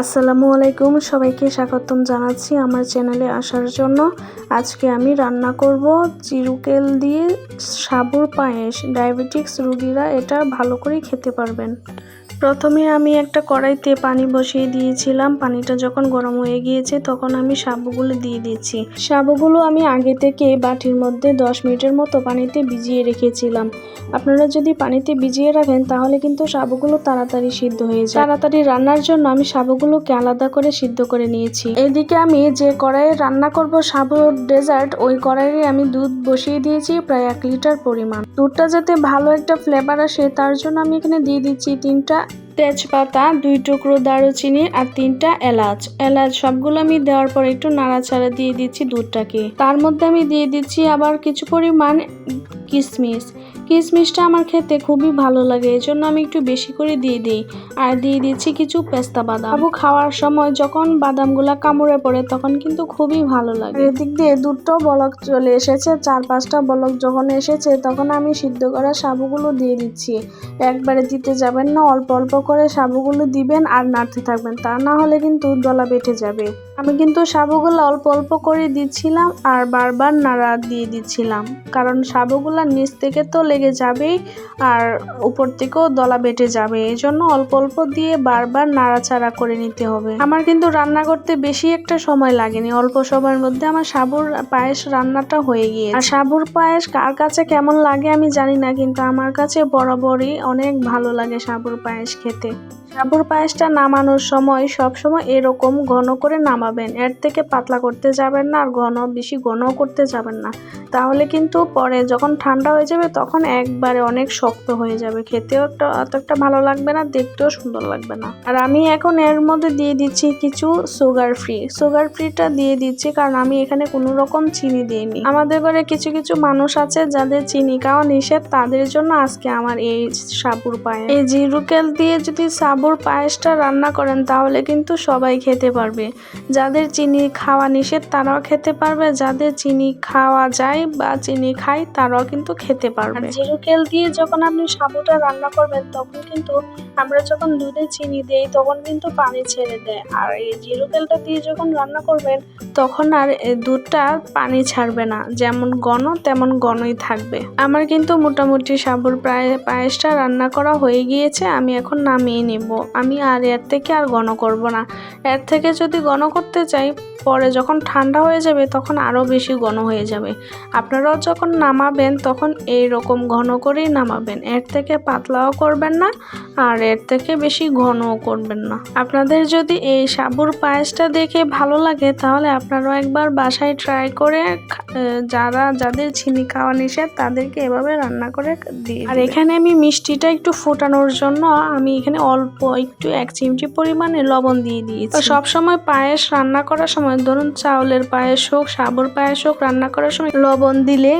আসসালামু আলাইকুম। সবাইকে স্বাগতম জানাচ্ছি আমার চ্যানেলে আসার জন্য। আজকে আমি রান্না করব চিরুকেল দিয়ে সাবুর পায়েস। ডায়াবেটিক্স রুগীরা এটা ভালো করে খেতে পারবেন। প্রথমে আমি একটা কড়াইতে পানি বসিয়ে দিয়েছিলাম। পানিটা যখন গরম হয়ে গিয়েছে তখন আমি সাবুগুলো দিয়ে দিচ্ছি। সাবুগুলো আমি আগে থেকে বাটির মধ্যে দশ মিনিটের মতো পানিতে ভিজিয়ে রেখেছিলাম। আপনারা যদি পানিতে ভিজিয়ে রাখেন তাহলে কিন্তু সাবুগুলো তাড়াতাড়ি সিদ্ধ হয়ে যায়। তাড়াতাড়ি রান্নার জন্য আমি সাবুগুলোকে আলাদা করে সিদ্ধ করে নিয়েছি। এদিকে আমি যে কড়াইয়ে রান্না করব সাবুর ডেজার্ট, ওই কড়াইয়ে আমি দুধ বসিয়ে দিয়েছি, প্রায় এক লিটার পরিমাণ। দুধটা যাতে ভালো একটা ফ্লেভার আসে তার জন্য আমি এখানে দিয়ে দিচ্ছি তিনটা তেজপাতা, দুই টুকরো দারুচিনি আর তিনটা এলাচ। এলাচ সবগুলো আমি দেওয়ার পর একটু নাড়াচাড়া দিয়ে দিচ্ছি দুধটাকে। তার মধ্যে আমি দিয়ে দিচ্ছি আবার কিছু পরিমাণ কিশমিশ কিশমিশটা আমার খেতে খুবই ভালো লাগে এই জন্য আমি একটু বেশি করে দিয়ে দিই। আর দিয়ে দিচ্ছি কিছু পেস্তা বাদাম। আবু খাওয়ার সময় যখন বাদামগুলা কামড়ে পড়ে, তখন কিন্তু খুবই ভালো লাগে। এদিক দিয়ে দুটো বলক চলে এসেছে, চার পাঁচটা বলক যখন এসেছে, তখন আমি সিদ্ধ করা সাবুগুলো দিয়ে দিচ্ছি। একবারে দিতে যাবেন না, অল্প অল্প করে সাবুগুলো দিবেন আর নাড়তে থাকবেন, তা না হলে কিন্তু দলা বেটে যাবে। আমি কিন্তু সাবুগুলো অল্প অল্প করে দিচ্ছিলাম আর বারবার নাড়া দিয়ে দিচ্ছিলাম, কারণ সাবুগুলা নিচ থেকে তো লেগে যাবেই আর উপর থেকেও দলা বেটে যাবে। এই জন্য অল্প অল্প দিয়ে বারবার নাড়াচাড়া করে নিতে হবে। আমার কিন্তু রান্না করতে বেশি একটা সময় লাগেনি। অল্প সময়ের মধ্যে আমার সাবুর পায়েস রান্নাটা হয়ে গিয়ে আর সাবুর পায়েস কার কাছে কেমন লাগে আমি জানি না, কিন্তু আমার কাছে বরাবরই অনেক ভালো লাগে সাবুর পায়েস খেতে। সাবুর পায়েসটা নামানোর সময় সব সময় এরকম ঘন করে নামাবেন। এর থেকে পাতলা করতে যাবেন না আর ঘন, বেশি ঘন করতে যাবেন না। তাহলে কিন্তু পরে যখন ঠান্ডা হয়ে যাবে তখন একবারে অনেক শক্ত হয়ে যাবে। খেতেও একটা অত একটা ভালো লাগবে না, দেখতেও সুন্দর লাগবে না। আর আমি এখন এর মধ্যে দিয়ে দিচ্ছি কিছু সুগার ফ্রি সুগার ফ্রিটা দিয়ে দিচ্ছি কারণ আমি এখানে কোনো রকম চিনি দিইনি। আমাদের ঘরে কিছু কিছু মানুষ আছে যাদের চিনি খাওয়া নিষেধ, তাদের জন্য আজকে আমার এই সাবুর পায়েস। এই জিরুকেল দিয়ে যদি সাবুর পায়েসটা রান্না করেন, তাহলে কিন্তু সবাই খেতে পারবে। যাদের চিনি খাওয়া নিষেধ, তারাও খেতে পারবে। যাদের চিনি খাওয়া যায় বা চিনি খায়, তারাও কিন্তু খেতে পারবে। জিরুকেল দিয়ে যখন আপনি সাবুটা রান্না করবেন তখন কিন্তু আমরা যখন দুধে চিনি দেই তখন কিন্তু পানি ছেড়ে দেয়। আর এই জিরুকেলটা দিয়ে যখন রান্না করবেন তখন আর দুধটা পানি ছাড়বে না। যেমন ঘন, তেমন ঘনই থাকবে। আমার কিন্তু মোটামুটি সাবুর প্রায় পায়েসটা রান্না করা হয়ে গিয়েছে, আমি এখন নামিয়ে নেব। আমি আর এর থেকে আর ঘন করব না। এর থেকে যদি ঘন করতে চাই, পরে যখন ঠান্ডা হয়ে যাবে, তখন আরও বেশি ঘন হয়ে যাবে। আপনারাও যখন নামাবেন, তখন এই রকম ঘন করেই নামাবেন। এর থেকে পাতলাও করবেন না, আর এর থেকে বেশি ঘনও করবেন না। আপনাদের যদি এই সাবুর পায়েসটা দেখে ভালো লাগে, তাহলে আপনারাও একবার বাসায় ট্রাই করে যারা যাদের চিনি খাওয়া নিষেধ তাদেরকে এভাবে রান্না করে দিই আর এখানে আমি মিষ্টিটা একটু ফোটানোর জন্য আমি এখানে অল্প একটু এক চিমটি পরিমাণে লবণ দিয়ে দিয়েছি। সব সময় পায়েস রান্না করার সময় ধরুন চাউলের পায়েস হোক সাবর পায়েস হোক রান্না করার সময় লবণ দিলে